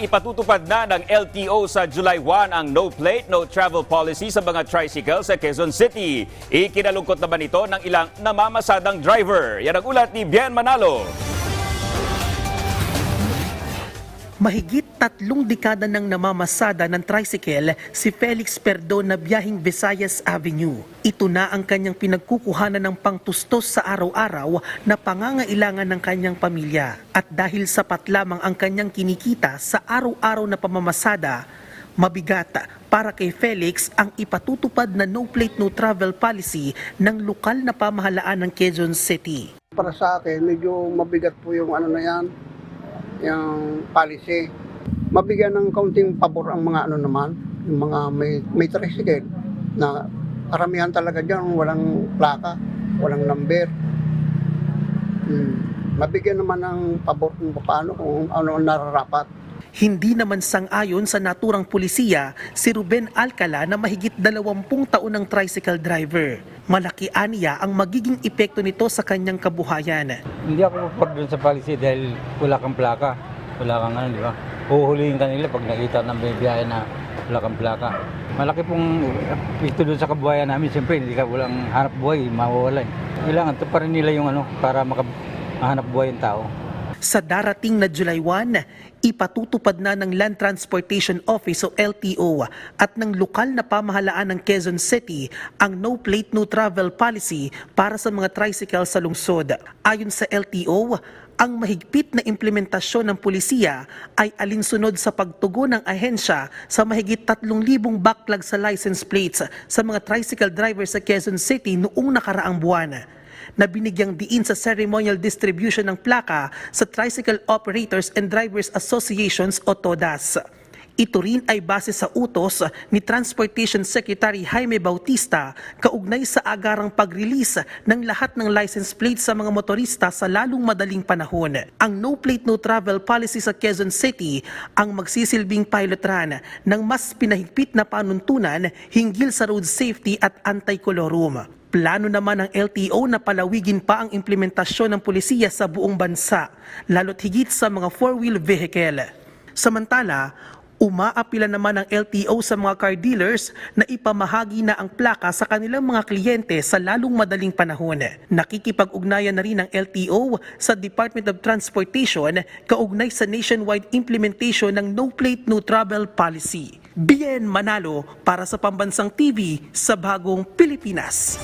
ipatutupad na ng LTO sa July 1 ang no plate, no travel policy sa mga tricycle sa Quezon City. Ikinalungkot naman ito ng ilang namamasadang driver. Yan ang ulat ni Bien Manalo. Mahigit tatlong dekada nang namamasada ng tricycle si Felix Perdon na biyahing Visayas Avenue. Ito na ang kanyang pinagkukuhanan ng pangtustos sa araw-araw na pangangailangan ng kanyang pamilya. At dahil sapat lamang ang kanyang kinikita sa araw-araw na pamamasada, mabigat para kay Felix ang ipatutupad na no plate no travel policy ng lokal na pamahalaan ng Quezon City. Para sa akin, medyo mabigat po yung ano na yan, yung policy. Mabigyan ng kaunting pabor ang mga ano naman, yung mga may, may tricycle na karamihan talaga dyan, walang plaka, walang number. Hmm. Mabigyan naman ng pabor kung paano, kung ano nararapat. Hindi naman sang-ayon sa naturang pulisiya si Ruben Alcala na mahigit 20 taon ng tricycle driver. Malaki aniya ang magiging epekto nito sa kanyang kabuhayan. Hindi ako support dun sa policy dahil wala kang plaka. Wala kang ano, di ba? Huhulihin ka nila pag nakita ng bibiyahe na wala kang plaka. Malaki pong epekto dun sa kabuhayan namin. Siyempre, hindi ka walang hanap buhay, mawawalan. Kailangan ito pa rin nila yung ano, para makahanap buhay yung tao. Sa darating na July 1, ipatutupad na ng Land Transportation Office o LTO at ng lokal na pamahalaan ng Quezon City ang no plate no travel policy para sa mga tricycle sa lungsod. Ayon sa LTO, ang mahigpit na implementasyon ng pulisiya ay alinsunod sa pagtugon ng ahensya sa mahigit 3,000 backlog sa license plates sa mga tricycle drivers sa Quezon City noong nakaraang buwan na binigyang diin sa ceremonial distribution ng plaka sa Tricycle Operators and Drivers Associations o TODAS. Ito rin ay base sa utos ni Transportation Secretary Jaime Bautista kaugnay sa agarang pag-release ng lahat ng license plates sa mga motorista sa lalong madaling panahon. Ang No Plate No Travel policy sa Quezon City ang magsisilbing pilot run ng mas pinahigpit na panuntunan hinggil sa road safety at anti-colorum. Plano naman ng LTO na palawigin pa ang implementasyon ng pulisiya sa buong bansa, lalo't higit sa mga four-wheel vehicle. Samantala, umaapila naman ang LTO sa mga car dealers na ipamahagi na ang plaka sa kanilang mga kliyente sa lalong madaling panahon. Nakikipag-ugnayan na rin ang LTO sa Department of Transportation kaugnay sa nationwide implementation ng No Plate No Travel policy. Bien Manalo para sa Pambansang TV sa Bagong Pilipinas.